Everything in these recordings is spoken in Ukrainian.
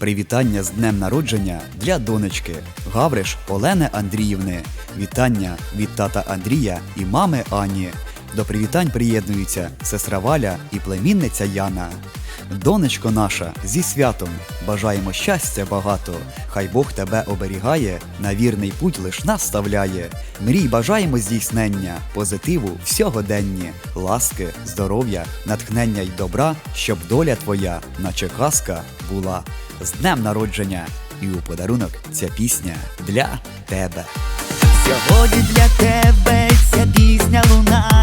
Привітання з днем народження для донечки Гавриш Олени Андріївни. Вітання від тата Андрія і мами Ані. До привітань приєднуються сестра Валя і племінниця Яна. Донечко наша, зі святом бажаємо щастя багато, хай Бог тебе оберігає, на вірний путь лиш наставляє. Мрій бажаємо здійснення, позитиву всьогоденні, ласки, здоров'я, натхнення й добра, щоб доля твоя, наче казка, була. З днем народження, і у подарунок ця пісня для тебе. Сьогодні для тебе ця пісня луна.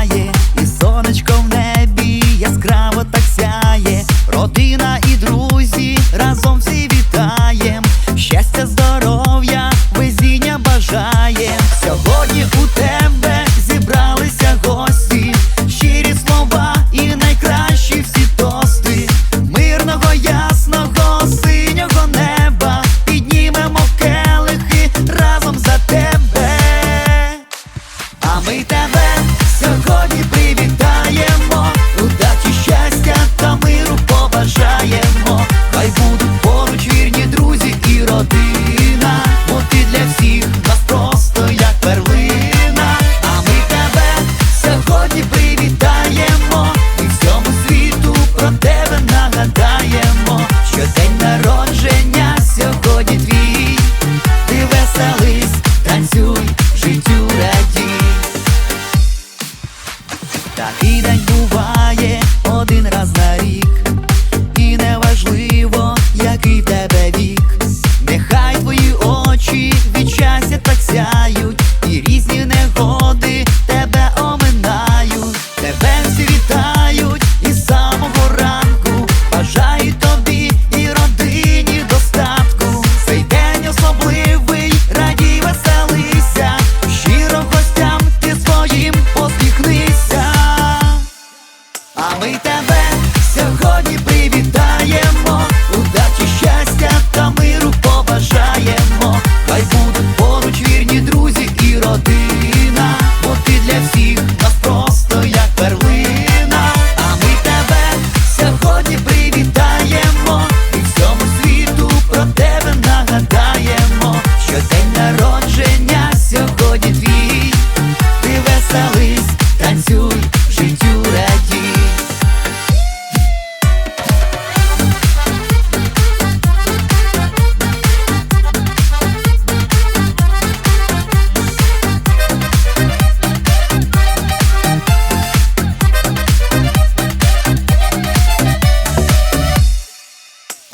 буває один раз на рік. ми тебе сьогодні привітаємо.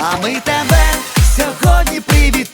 А ми тебе сьогодні привітаємо